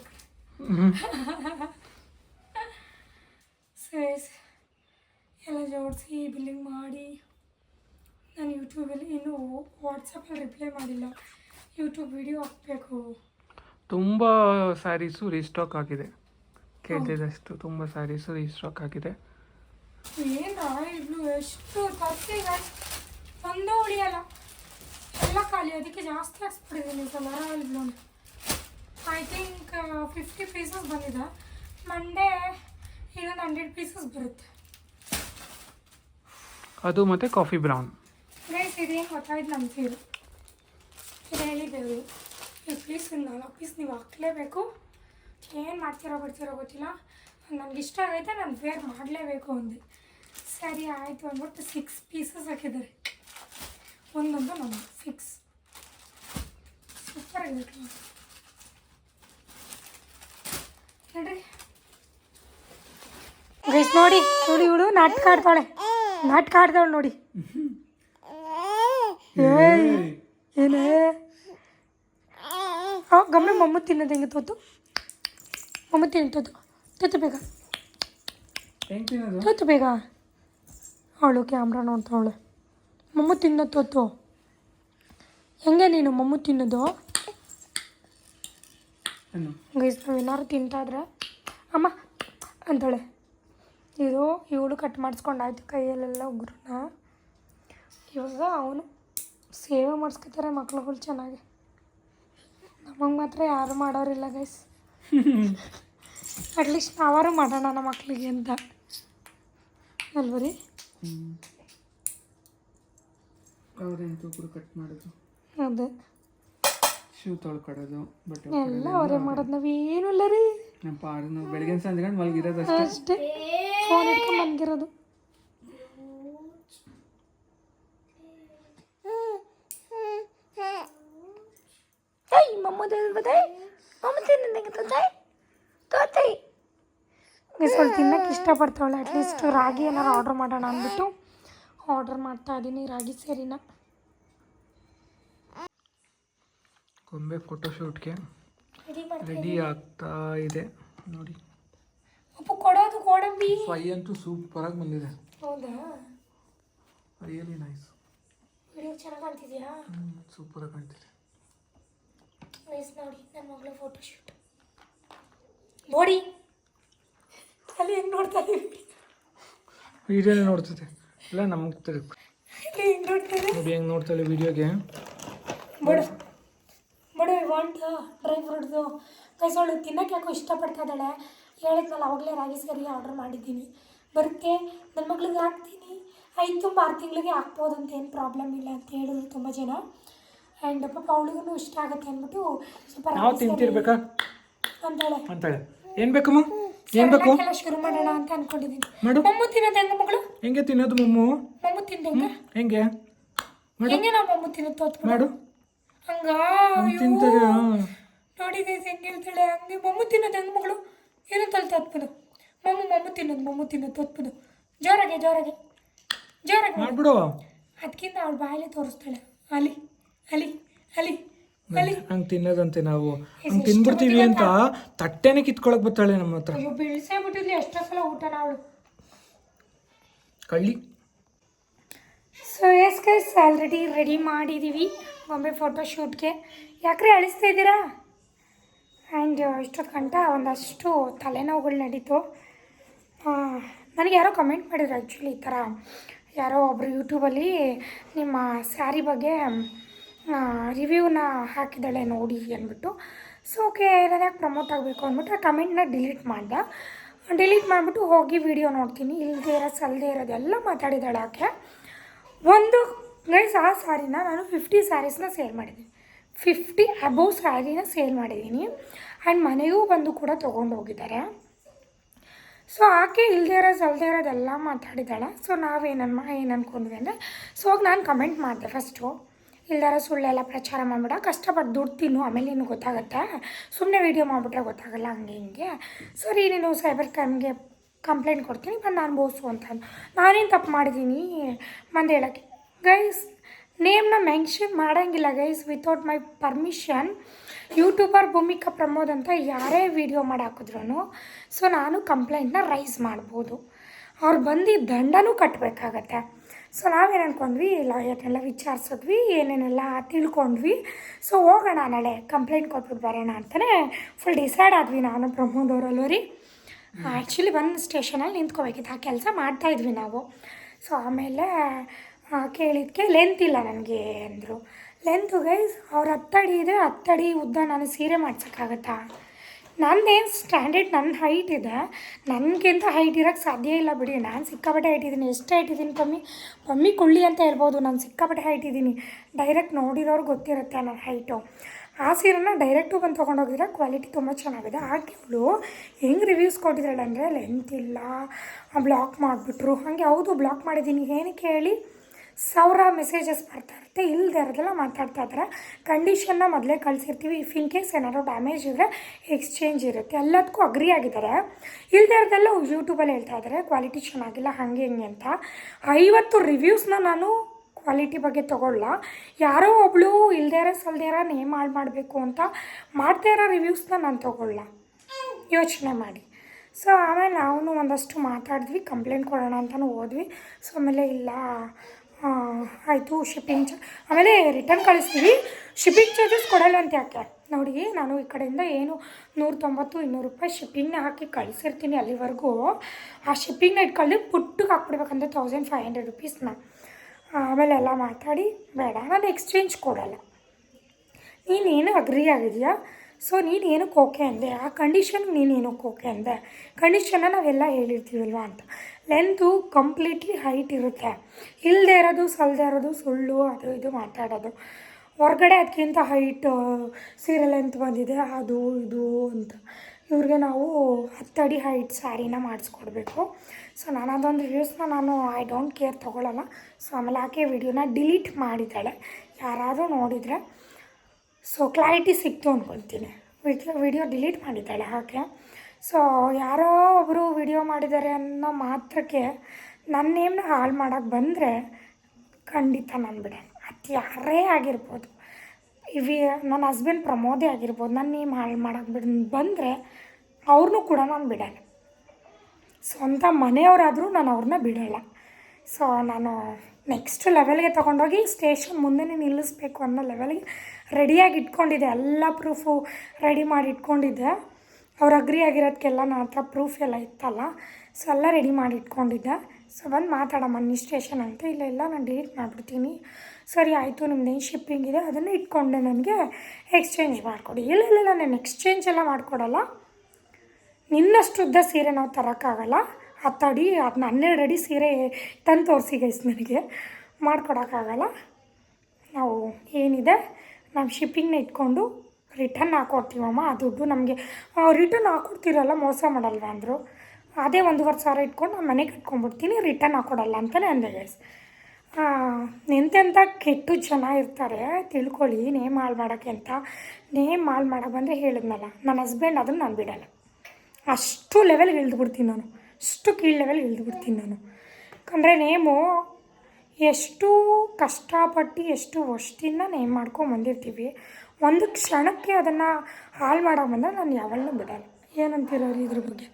ಸೇಸ್ <laughs> ಎಲ್ಲ ಜೋಡಿಸಿ ಬಿಲ್ಲಿಂಗ್ ಮಾಡಿ. ನಾನು ಯೂಟ್ಯೂಬಲ್ಲಿ ಇನ್ನೂ ವಾಟ್ಸಪ್ಪಲ್ಲಿ ರಿಪ್ಲೈ ಮಾಡಿಲ್ಲ. ಯೂಟ್ಯೂಬ್ ವಿಡಿಯೋ ಹಾಕಬೇಕು. ತುಂಬ ಸ್ಯಾರೀಸು ರೀಸ್ಟಾಕ್ ಆಗಿದೆ ಕೇಳ್ತಿದ್ದಷ್ಟು ತುಂಬ ಸ್ಯಾರೀಸು ರೀಸ್ಟಾಕ್ ಆಗಿದೆ. ಏನು ರಾಯಲ್ಗಳು ಎಷ್ಟು ತರ್ತೀಗ ಒಂದೂ ಉಳಿಯಲ್ಲ. ಎಲ್ಲ ಖಾಲಿ ಅದಕ್ಕೆ ಜಾಸ್ತಿ ಹಾಕ್ಸ್ಬಿಟ್ಟಿದ್ದೀನಿ ಈ ಸಲ. ರಾಯಲ್ ಬ್ಲೌನ್ ಐ ಥಿಂಕ್ ಫಿಫ್ಟಿ ಪೀಸಸ್ ಬಂದಿದೆ. ಮಂಡೇ ಇನ್ನೊಂದು ಹಂಡ್ರೆಡ್ ಪೀಸಸ್ ಬರುತ್ತೆ. ಅದು ಮತ್ತು ಕಾಫಿ ಬ್ರೌನ್ ಗೈಸ್ ಇದೇನು ಗೊತ್ತಾಯ್ತು ನಮ್ಮ ಸೀರೆ. ಇದು ಹೇಳಿದ್ದೆವು. ಈ ಪೀಸ್ ನಾಲ್ಕು ಪೀಸ್ ನೀವು ಹಾಕ್ಲೇಬೇಕು. ಏನು ಮಾಡ್ತಿರೋ ಬರ್ತಿರೋ ಗೊತ್ತಿಲ್ಲ. ನನಗೆ ಇಷ್ಟ ಆಗೈತೆ, ನಾನು ವೇರ್ ಮಾಡಲೇಬೇಕು ಅಂದೆ. ಸರಿ, ಆಯಿತು ಅಂದ್ಬಿಟ್ಟು ಸಿಕ್ಸ್ ಪೀಸಸ್ ಹಾಕಿದ್ದಾರೆ. ಒಂದೊಂದು ನಮ್ಮ ಫಿಕ್ಸ್ ಸೂಪರ್ ಆಗಿತ್ತು ನೋಡ್ರಿ ಗೈಸ್ ನೋಡಿ ನೋಡಿ ಇವಳು ನಾಟಕ ಆಡ್ತಾಳೆ ನಾಟಕ ಆಡ್ತಾಳೆ ನೋಡಿ. ಏನೇ. ಗಮ್ಮೆ ಮಮ್ಮು ತಿನ್ನೋದು ಹೆಂಗೆ ತೋತು? ಮಮ್ಮು ತಿನ್ನು ತೋತು ತೋತು ಬೇಗ. ತೋತು ಬೇಗ. ಅವಳು ಕ್ಯಾಮ್ರಾ ನೋಡ್ತಾವಳೆ ಮಮ್ಮು ತಿನ್ನೋ ತೊತ್ತು ಹೆಂಗೆ ನೀನು ಮಮ್ಮು ತಿನ್ನೋದು? ಗೈಸ್ ನಾವು ಏನಾದ್ರು ತಿಂತಾ ಇದ್ರೆ ಅಮ್ಮ ಅಂತಾಳೆ. ಇದು ಇವಳು ಕಟ್ ಮಾಡಿಸ್ಕೊಂಡಾಯ್ತು ಕೈಯಲ್ಲೆಲ್ಲ ಉಗ್ರನ್ನ ಇವಾಗ ಅವನು ಸೇವೆ ಮಾಡಿಸ್ಕೊತಾರೆ ಮಕ್ಳುಗಳು ಚೆನ್ನಾಗಿ. ನಮಗೆ ಮಾತ್ರ ಯಾರು ಮಾಡೋರಿಲ್ಲ ಗೈಸ್. ಅಟ್ಲೀಸ್ಟ್ ನಾವಾರು ಮಾಡೋಣ ನಮ್ಮ ಮಕ್ಕಳಿಗೆ ಅಂತ. ಅಲ್ವರಿ? ಅವ್ರೆಂತೂ ಕೂಡ ಕಟ್ ಮಾಡೋದು. ಅದೇ. ಶೂ ತೊಳ್ಕೊಡೋದು ಬಟ್ಟೆ ಎಲ್ಲ ಅವರೇ ಮಾಡೋದು. ನಾವೇನು ಇಲ್ಲ ರೀ ನಮ್ಮ ಪಾಡನು ನಾವು ಬೆಳಗ್ಗೆ ಸಂದ್ಕೊಂಡು ಮಲಗಿರೋದು ಅಷ್ಟೇ. ಅಷ್ಟೇ. ಫೋನ್ ಇಟ್ಕೊಂಡು ಮಲಗಿರೋದು. ಏಯ್. ಮಮ್ಮ ತೋತೆ? ಮಮ್ಮ ತಿನ್ನಂಗೆ ತೋತೆ? ತೋತೆ ಸ್ವಲ್ಪ ತಿನ್ನಕ್ಕೆ ಇಷ್ಟಪಡ್ತಾವಳೆ. ಅಟ್ಲೀಸ್ಟ್ ರಾಗಿ ಏನಾರು ಆರ್ಡ್ರ್ ಮಾಡೋಣ ಅಂದ್ಬಿಟ್ಟು ಆರ್ಡ್ರ್ ಮಾಡ್ತಾ ಇದ್ದೀನಿ ರಾಗಿ ಸೇರಿನ. ಗೊಂಬೆ ಫೋಟೋಶೂಟ್ಗೆ ರೆಡಿ ಆಗ್ತಾ ಇದೆ. ನೋಡಿ. ಅಪ್ಪ ಕೊಡೋದು ಗೋಡಂಬಿ ಫೈ ಅಂತೂ ಸೂಪರಾಗಿ ಬಂದಿದೆ. ಹೌದಾ? ರಿಯಲಿ ನೈಸ್ ವಿಡಿಯೋ ಚೆನ್ನಾಗಿ ಕಾಣ್ತಿದ್ಯಾ? ಸೂಪರಾಗಿ ಕಾಣ್ತಿದೆ. ನೈಸ್ ನೋಡಿ ನನ್ನ ಮಗಳ ಫೋಟೋಶೂಟ್ ಬೋಡಿ ಅಲ್ಲಿ ಹೆಂಗೆ ನೋಡ್ತಾ ಇದ್ದೀವಿ ವಿಡಿಯೋನೇ ನೋಡ್ತಿದೆ ಇಲ್ಲ ನಮಗೆ ತಿರುಗಿ ಹೆಂಗೆ ನೋಡ್ತಾರೆ ನೋಡಿ ಹೆಂಗೆ ನೋಡ್ತಾಳೆ ವಿಡಿಯೋಗೆ ಬಡ ಬಡ ವಾಂಟ್ ಡ್ರೈ ಫ್ರೂಟ್ಸು ಕೈಸೋಳು ತಿನ್ನಕ್ಕೆ ಯಾಕೋ ಇಷ್ಟಪಡ್ತಾ ಇದ್ದಾಳೆ. ಹೇಳಿದ್ನಲ್ಲ ಅವಾಗಲೇ ರಾಗಿ ಸರಿ ಆರ್ಡ್ರ್ ಮಾಡಿದ್ದೀನಿ. ಬರುತ್ತೆ ನನ್ನ ಮಗಳಿಗೆ ಹಾಕ್ತೀನಿ. ಐದು ತುಂಬ ಆರು ತಿಂಗಳಿಗೆ ಹಾಕ್ಬೋದು ಅಂತ ಏನು ಪ್ರಾಬ್ಲಮ್ ಇಲ್ಲ ಅಂತ ಹೇಳಿದ್ರು ತುಂಬ ಜನ. ಆ್ಯಂಡ್ ಪಾಪ ಅವಳಿಗೂ ಇಷ್ಟ ಆಗುತ್ತೆ ಅಂದ್ಬಿಟ್ಟು ಸ್ವಲ್ಪ ನಾವು ತಿಂತಿರ್ಬೇಕಾ? ಅಂತಾಳೆ. ಅಂತಾಳೆ. ಏನು ಬೇಕಮ್ಮ ಏನು ಬೇಕು? ಎಲ್ಲ ಶುರು ಮಾಡೋಣ ಅಂತ ಅನ್ಕೊಂಡಿದ್ದೀನಿ. ಮಾಡು. ಮಮ್ಮು ತಿನ್ನೋದು ಹೆಂಗ ಮಗಳು? ಹೆಂಗೆ ತಿನ್ನೋದು ಮಮ್ಮು? ಮಮ್ಮು ತಿಂದ ಹೆಂಗ? ಹೆಂಗೆ ನಾವು ಮಮ್ಮು ತಿನ್ನೋದು ತೋತ್ ಮಾಡು. ಹಂಗ? ತಿಂತಾರೆ ಹಾ. ನೋಡಿ ಗೈಸ್ ಹೆಂಗೆ ಹೇಳ್ತಾಳೆ. ಹಂಗೆ ಮಮ್ಮು ತಿನ್ನೋದು ಹೆಂಗ ಮಗಳು? ಏನು ತಲೆ ತೋತ್ಬಿಡು. ಮಮ್ಮು ಮಮ್ಮು ತಿನ್ನೋದು ಮಮ್ಮು ತಿನ್ನೋದು ತೋತ್ಬೋದು ಜೋರಾಗೆ ಜೋರಾಗೆ. ಜೋರಾಗೆ ಮಾಡು. ಮಾಡ್ಬಿಡು. ಅದಕ್ಕಿಂತ ಅವಳು ಬಾಯಲ್ಲಿ ತೋರಿಸ್ತಾಳೆ. ಅಲ್ಲಿ ಅಲ್ಲಿ ಅಲ್ಲಿ ಹಂಗೆ ತಿನ್ನೋದಂತೆ ನಾವು. ಹಂಗೆ ತಿನ್ಬಿಡ್ತೀವಿ ಅಂತ ತಟ್ಟೆನೇ ಕಿತ್ಕೊಳಕ್ ಬರ್ತಾಳೆ ನಮ್ಮ ಹತ್ರ. ಅಯ್ಯೋ ಬಿಡಿಸೇ ಬಿಟ್ಟಿದ್ಲಿ ಎಷ್ಟೋ ಸಲ ಊಟನ ಅವಳು. ಕಳ್ಳಿ. So yes guys already ready ಮಾಡಿದ್ದೀವಿ ಬೊಂಬೆ ಫೋಟೋ ಶೂಟ್ಗೆ ಯಾಕ್ರೆ ಅಳಿಸ್ತಾ ಇದ್ದೀರಾ? ಆ್ಯಂಡ್ ಇಷ್ಟೊತ್ತು ಗಂಟ ಒಂದಷ್ಟು ತಲೆನೋವುಗಳು ನಡೀತು. ನನಗೆ ಯಾರೋ ಕಮೆಂಟ್ ಮಾಡಿದ್ರು ಆ್ಯಕ್ಚುಲಿ ಈ ಥರ ಯಾರೋ ಒಬ್ಬರು ಯೂಟ್ಯೂಬಲ್ಲಿ ನಿಮ್ಮ ಸ್ಯಾರಿ ಬಗ್ಗೆ ರಿವ್ಯೂನ ಹಾಕಿದ್ದಾಳೆ ನೋಡಿ ಅಂದ್ಬಿಟ್ಟು. ಸೊ ಓಕೆ ನನಗೆ ಪ್ರಮೋಟ್ ಆಗಬೇಕು ಅಂದ್ಬಿಟ್ಟು ಆ ಕಮೆಂಟ್ನ ಡಿಲೀಟ್ ಮಾಡಿದೆ. ಡಿಲೀಟ್ ಮಾಡಿಬಿಟ್ಟು ಹೋಗಿ ವಿಡಿಯೋ ನೋಡ್ತೀನಿ. ಇಲ್ಲದೆ ಇರೋ ಸಲ್ಲದೆ ಇರೋದೆಲ್ಲ ಮಾತಾಡಿದ್ದಾಳೆ ಆಕೆ. ಒಂದು ಗೈಸ್ ಆ ಸ್ಯಾರಿನ ನಾನು ಫಿಫ್ಟಿ ಸ್ಯಾರೀಸ್ನ ಸೇಲ್ ಮಾಡಿದ್ದೀನಿ. ಫಿಫ್ಟಿ ಅಬೋವ್ ಸ್ಯಾರಿನ ಸೇಲ್ ಮಾಡಿದ್ದೀನಿ. ಆ್ಯಂಡ್ ಮನೆಗೂ ಬಂದು ಕೂಡ ತೊಗೊಂಡು ಹೋಗಿದ್ದಾರೆ. ಸೊ ಆಕೆ ಇಲ್ಲದೆ ಇರೋ ಸಲ್ಲದೆ ಇರೋದೆಲ್ಲ ಮಾತಾಡಿದ್ದಾಳೆ. ಸೊ ನಾವೇನಮ್ಮ ಏನು ಅಂದ್ಕೊಂಡ್ವಿ ಅಂದರೆ ಸೊ ನಾನು ಕಮೆಂಟ್ ಮಾಡಿದೆ ಫಸ್ಟು ಇಲ್ದಾರ ಸುಳ್ಳೆಲ್ಲ ಪ್ರಚಾರ ಮಾಡಿಬಿಡ, ಕಷ್ಟಪಟ್ಟು ದುಡ್ಡು ತಿನ್ನು, ಆಮೇಲೆ ನೀನು ಗೊತ್ತಾಗುತ್ತೆ? ಸುಮ್ಮನೆ ವೀಡಿಯೋ ಮಾಡಿಬಿಟ್ರೆ ಗೊತ್ತಾಗಲ್ಲ, ಹಂಗೆ ಹಿಂಗೆ. ಸರಿ, ನೀನು ಸೈಬರ್ ಕ್ರೈಮ್ಗೆ ಕಂಪ್ಲೇಂಟ್ ಕೊಡ್ತೀನಿ, ಬಂದು ಅನ್ಭವಿಸು ಅಂತ. ನಾನೇನು ತಪ್ಪು ಮಾಡಿದ್ದೀನಿ ಬಂದು ಹೇಳೋಕ್ಕೆ. ಗೈಸ್ ನೇಮ್ನ ಮೆನ್ಷನ್ ಮಾಡೋಂಗಿಲ್ಲ guys without my permission YouTuber Bhoomika Pramod ಅಂತ ಯಾರೇ ವೀಡಿಯೋ ಮಾಡಿ ಹಾಕಿದ್ರು ಸೊ ನಾನು ಕಂಪ್ಲೇಂಟ್ನ ರೈಸ್ ಮಾಡ್ಬೋದು. ಅವ್ರು ಬಂದು ದಂಡನೂ ಕಟ್ಟಬೇಕಾಗತ್ತೆ ಸೊ ನಾವೇನು ಅಂದ್ಕೊಂಡ್ವಿ ಲಾಯರ್ನೆಲ್ಲ ವಿಚಾರಿಸಿದ್ವಿ, ಏನೇನೆಲ್ಲ ತಿಳ್ಕೊಂಡ್ವಿ. ಸೊ ಹೋಗೋಣ ನಾಳೆ ಕಂಪ್ಲೇಂಟ್ ಕೊಟ್ಬಿಟ್ಟು ಬರೋಣ ಅಂತಲೇ ಫುಲ್ ಡಿಸೈಡ್ ಆದ್ವಿ ನಾನು, ಪ್ರಮೋದ್ ರೀ ಆ್ಯಕ್ಚುಲಿ ಒಂದು ಸ್ಟೇಷನಲ್ಲಿ ನಿಂತ್ಕೋಬೇಕಿತ್ತು, ಆ ಕೆಲಸ ಮಾಡ್ತಾಯಿದ್ವಿ ನಾವು. ಸೊ ಆಮೇಲೆ ಕೇಳಿದ್ದಕ್ಕೆ ಲೆಂತ್ ಇಲ್ಲ ನನಗೆ ಅಂದರು. ಲೆಂತು ಗೈಸ್ ಅವ್ರು ಹತ್ತಡಿ ಇದೆ, ಹತ್ತಡಿ ಉದ್ದ ನಾನು ಸೀರೆ ಮಾಡ್ಸೋಕ್ಕಾಗತ್ತಾ? ನಂದೇನು ಸ್ಟ್ಯಾಂಡರ್ಡ್ ನನ್ನ ಹೈಟ್ ಇದೆ. ನನಗಿಂತ ಹೈಟ್ ಇರೋಕ್ಕೆ ಸಾಧ್ಯ ಇಲ್ಲ ಬಿಡಿ. ನಾನು ಸಿಕ್ಕಾಪಟ್ಟೆ ಹೈಟ್ ಇದ್ದೀನಿ. ಎಷ್ಟು ಹೈಟ್ ಇದ್ದೀನಿ ಕಮ್ಮಿ ಪಮ್ಮಿ ಕುಳ್ಳಿ ಅಂತ ಹೇಳ್ಬೋದು. ನಾನು ಸಿಕ್ಕಾಪಟ್ಟೆ ಹೈಟ್ ಇದ್ದೀನಿ. ಡೈರೆಕ್ಟ್ ನೋಡಿರೋರು ಗೊತ್ತಿರುತ್ತೆ ನನ್ನ ಹೈಟು ಆ ಸೀರೆನ ಡೈರೆಕ್ಟು ಬಂದು ತೊಗೊಂಡೋಗಿದ್ರೆ ಕ್ವಾಲಿಟಿ ತುಂಬ ಚೆನ್ನಾಗಿದೆ. ಹಾಗೆ ಅವಳು ಹೆಂಗೆ ರಿವ್ಯೂಸ್ ಕೊಟ್ಟಿದ್ದಾಳೆ ಅಂದರೆ ಲೆಂತ್ ಇಲ್ಲ. ಬ್ಲಾಕ್ ಮಾಡಿಬಿಟ್ರು. ಹಾಗೆ, ಹೌದು ಬ್ಲಾಕ್ ಮಾಡಿದ್ದೀನಿ. ಏನಕ್ಕೆ ಹೇಳಿ? ಸಾವಿರ ಮೆಸೇಜಸ್ ಬರ್ತಾ ಇರುತ್ತೆ ಇಲ್ಲದೆ ಇರೋದೆಲ್ಲ ಮಾತಾಡ್ತಾ ಇದ್ದಾರೆ. ಕಂಡೀಷನ್ನ ಮೊದಲೇ ಕಳಿಸಿರ್ತೀವಿ. ಇಫ್ ಇನ್ ಕೇಸ್ ಏನಾದರೂ ಡ್ಯಾಮೇಜ್ ಇದ್ದರೆ ಎಕ್ಸ್ಚೇಂಜ್ ಇರುತ್ತೆ. ಎಲ್ಲದಕ್ಕೂ ಅಗ್ರಿ ಆಗಿದ್ದಾರೆ. ಇಲ್ಲದೆ ಇರೋದೆಲ್ಲ ಯೂಟ್ಯೂಬಲ್ಲಿ ಹೇಳ್ತಾ ಇದ್ದಾರೆ. ಕ್ವಾಲಿಟಿ ಚೆನ್ನಾಗಿಲ್ಲ, ಹಾಗೆ ಹಿಂಗೆ ಅಂತ. ಐವತ್ತು ರಿವ್ಯೂಸ್ನ ನಾನು ಕ್ವಾಲಿಟಿ ಬಗ್ಗೆ ತೊಗೊಳ್ಳ. ಯಾರೋ ಒಬ್ಬಳು ಇಲ್ಲದೇ ಇರೋ, ಸಲ್ದೇ ಇರೋ ನೇಮ್ ಹಾಳು ಮಾಡಬೇಕು ಅಂತ ಮಾಡ್ತಾ ಇರೋ ರಿವ್ಯೂಸ್ನ ನಾನು ತೊಗೊಳ್ಳ. ಯೋಚನೆ ಮಾಡಿ. ಸೊ ಆಮೇಲೆ ನಾವು ಒಂದಷ್ಟು ಮಾತಾಡಿದ್ವಿ. ಕಂಪ್ಲೇಂಟ್ ಕೊಡೋಣ ಅಂತಲೂ ಹೋದ್ವಿ. ಸೊ ಆಮೇಲೆ ಇಲ್ಲ. ಆಯಿತು ಶಿಪ್ಪಿಂಗ್ ಚ ಆಮೇಲೆ ರಿಟರ್ನ್ ಕಳಿಸ್ತೀವಿ. ಶಿಪ್ಪಿಂಗ್ ಚಾರ್ಜಸ್ ಕೊಡಲ್ಲ ಅಂತ ಯಾಕೆ? ನೋಡಿ ನಾನು ಈ ಕಡೆಯಿಂದ ಏನು ನೂರ ತೊಂಬತ್ತು ಇನ್ನೂರು ರೂಪಾಯಿ ಶಿಪ್ಪಿಂಗ್ನ ಹಾಕಿ ಕಳಿಸಿರ್ತೀನಿ ಅಲ್ಲಿವರೆಗೂ. ಆ ಶಿಪ್ಪಿಂಗ್ನ ಇಟ್ಕೊಂಡು ಪುಟ್ಟಿಗೆ ಹಾಕ್ಬಿಡ್ಬೇಕಂದ್ರೆ ತೌಸಂಡ್ ಫೈವ್ ಹಂಡ್ರೆಡ್ ರುಪೀಸ್ನ ಆಮೇಲೆ ಎಲ್ಲ ಮಾತಾಡಿ, ಬೇಡ, ನಾನು ಎಕ್ಸ್ಚೇಂಜ್ ಕೊಡಲ್ಲ. ನೀನೇನು ಅಗ್ರಿ ಆಗಿದೆಯಾ? ಸೊ ನೀನು ಏನಕ್ಕೆ ಓಕೆ ಅಂದೆ? ಆ ಕಂಡೀಷನ್ಗೆ ನೀನು ಓಕೆ ಅಂದೆ? ಕಂಡೀಷನ್ನ ನಾವೆಲ್ಲ ಹೇಳಿರ್ತೀವಲ್ವ ಅಂತ. ಲೆಂತು ಕಂಪ್ಲೀಟ್ಲಿ ಹೈಟ್ ಇರುತ್ತೆ. ಇಲ್ಲದೆ ಇರೋದು ಸಲ್ಲದೆ ಇರೋದು, ಸುಳ್ಳು, ಅದು ಇದು ಮಾತಾಡೋದು. ಹೊರಗಡೆ ಅದಕ್ಕಿಂತ ಹೈಟ್ ಸೀರೆ ಲೆಂತ್ ಬಂದಿದೆ, ಅದು, ಇದು ಅಂತ. ಇವ್ರಿಗೆ ನಾವು ಹತ್ತಡಿ ಹೈಟ್ ಸ್ಯಾರಿನ ಮಾಡಿಸ್ಕೊಡ್ಬೇಕು. ಸೊ ನಾನು ಅದೊಂದು ರಿವ್ಯೂಸ್ನ ನಾನು ಐ ಡೋಂಟ್ ಕೇರ್ ತೊಗೊಳಲ್ಲ. ಸೊ ಆಮೇಲೆ ಆಕೆ ವಿಡಿಯೋನ ಡಿಲೀಟ್ ಮಾಡಿದ್ದಾಳೆ. ಯಾರಾದರೂ ನೋಡಿದರೆ. ಸೊ ಕ್ಲಾರಿಟಿ ಸಿಕ್ತು ಅಂದ್ಕೊಳ್ತೀನಿ ವಿಡಿಯೋ ಡಿಲೀಟ್ ಮಾಡಿದ್ದಾಳೆ ಹಾಗೆ ಸೊ, ಯಾರೋ ಒಬ್ಬರು ವಿಡಿಯೋ ಮಾಡಿದ್ದಾರೆ ಅನ್ನೋ ಮಾತ್ರಕ್ಕೆ ನನ್ನ ನೇಮ್ನ ಹಾಳು ಮಾಡೋಕ್ಕೆ ಬಂದರೆ ಖಂಡಿತ ನಾನು ಬಿಡೋಣ ಅದು ಯಾರೇ ಆಗಿರ್ಬೋದು. ಇವಿ ನನ್ನ ಹಸ್ಬೆಂಡ್ ಪ್ರಮೋದೇ ಆಗಿರ್ಬೋದು. ನನ್ನ ನೇಮ್ ಹಾಳು ಮಾಡೋಕ್ಕೆ ಬಿಡ್, ಬಂದರೆ ಅವ್ರನ್ನೂ ಕೂಡ ನಾನು ಬಿಡೋಣ ಸ್ವಂತ ಮನೆಯವರಾದರೂ ನಾನು ಅವ್ರನ್ನ ಬಿಡೋಲ್ಲ. ಸೊ, ನಾನು ನೆಕ್ಸ್ಟ್ ಲೆವೆಲ್ಗೆ ತೊಗೊಂಡೋಗಿ ಸ್ಟೇಷನ್ ಮುಂದೆನೇ ನಿಲ್ಲಿಸ್ಬೇಕು ಅನ್ನೋ ಲೆವೆಲ್ಗೆ ರೆಡಿಯಾಗಿ ಇಟ್ಕೊಂಡಿದ್ದೆ. ಎಲ್ಲ ಪ್ರೂಫು ರೆಡಿ ಮಾಡಿ ಇಟ್ಕೊಂಡಿದ್ದೆ. ಅವ್ರು ಅಗ್ರಿ ಆಗಿರೋದಕ್ಕೆಲ್ಲ ನನ್ನ ಹತ್ರ ಪ್ರೂಫ್ ಎಲ್ಲ ಇತ್ತಲ್ಲ ಸೊ ಎಲ್ಲ ರೆಡಿ ಮಾಡಿ ಇಟ್ಕೊಂಡಿದ್ದೆ. ಸೊ ಬಂದು ಮಾತಾಡಮ್ಮ ಅಡ್ಮಿನಿಸ್ಟ್ರೇಷನ್ ಅಂತ. ಇಲ್ಲ ಇಲ್ಲ, ನಾನು ಡಿಲೀಟ್ ಮಾಡಿಬಿಡ್ತೀನಿ. ಸರಿ, ಆಯಿತು ನಿಮ್ದೇನು ಶಿಪ್ಪಿಂಗ್ ಇದೆ ಅದನ್ನು ಇಟ್ಕೊಂಡೆ ನನಗೆ ಎಕ್ಸ್ಚೇಂಜ್ ಮಾಡಿಕೊಡಿ. ಇಲ್ಲ ಇಲ್ಲ, ನಾನು ಎಕ್ಸ್ಚೇಂಜ್ ಎಲ್ಲ ಮಾಡಿಕೊಡಲ್ಲ. ನಿನ್ನಷ್ಟು ಉದ್ದ ಸೀರೆ ನಾವು ತರೋಕ್ಕಾಗಲ್ಲ. ಹತ್ತಡಿ ಅದನ್ನ ಹನ್ನೆರಡು ಅಡಿ ಸೀರೆ ತಂದು ತೋರಿಸಿ ಗೈಸ್ ನನಗೆ. ಮಾಡಿಕೊಡೋಕ್ಕಾಗಲ್ಲ. ನಾವು ಏನಿದೆ, ನಾವು ಶಿಪ್ಪಿಂಗ್ನ ಇಟ್ಕೊಂಡು ರಿಟರ್ನ್ ಹಾಕ್ಕೊಡ್ತೀವಮ್ಮ ಆ ದುಡ್ಡು ನಮಗೆ ರಿಟರ್ನ್ ಹಾಕ್ಕೊಡ್ತೀರಲ್ಲ ಮೋಸ ಮಾಡಲ್ವ ಅಂದರು? ಅದೇ ಒಂದೂವರೆ ಸಾವಿರ ಇಟ್ಕೊಂಡು ನಾನು ಮನೆಗೆ ಇಟ್ಕೊಂಡ್ಬಿಡ್ತೀನಿ ರಿಟರ್ನ್ ಹಾಕ್ಕೊಡಲ್ಲ ಅಂತಲೇ ಅಂದೆ ಗೈಸ್ ಎಂತೆಂಥ ಕೆಟ್ಟು ಜನ ಇರ್ತಾರೆ, ತಿಳ್ಕೊಳ್ಳಿ, ನೇಮ್ ಹಾಳು ಮಾಡೋಕ್ಕೆ ಅಂತ. ನೇಮ್ ಹಾಳು ಮಾಡೋಕೆ ಬಂದರೆ ಹೇಳಿದ್ನಲ್ಲ ನನ್ನ ಹಸ್ಬೆಂಡ್ ಅದನ್ನು ನಾನು ಬಿಡಲ್ಲ. ಅಷ್ಟು ಲೆವೆಲ್ಗೆ ಇಳಿದ್ಬಿಡ್ತೀನಿ ನಾನು. ಅಷ್ಟು ಕೀಳು ಲೆವೆಲ್ಗೆ ಇಳಿದ್ಬಿಡ್ತೀನಿ ನಾನು. ಯಾಕಂದರೆ ನೇಮು, ಎಷ್ಟು ಕಷ್ಟಪಟ್ಟು, ಎಷ್ಟು ವರ್ಷದಿಂದ ನೇಮ್ ಮಾಡ್ಕೊಂಡು ಬಂದಿರ್ತೀವಿ. ಒಂದು ಕ್ಷಣಕ್ಕೆ ಅದನ್ನು ಹಾಳು ಮಾಡೋ ಬಂದ ನಾನು ಯಾವಾಗಲೂ ಬಿಡಲ್ಲ. ಏನಂತೀರೋರು ಇದ್ರ ಬಗ್ಗೆ.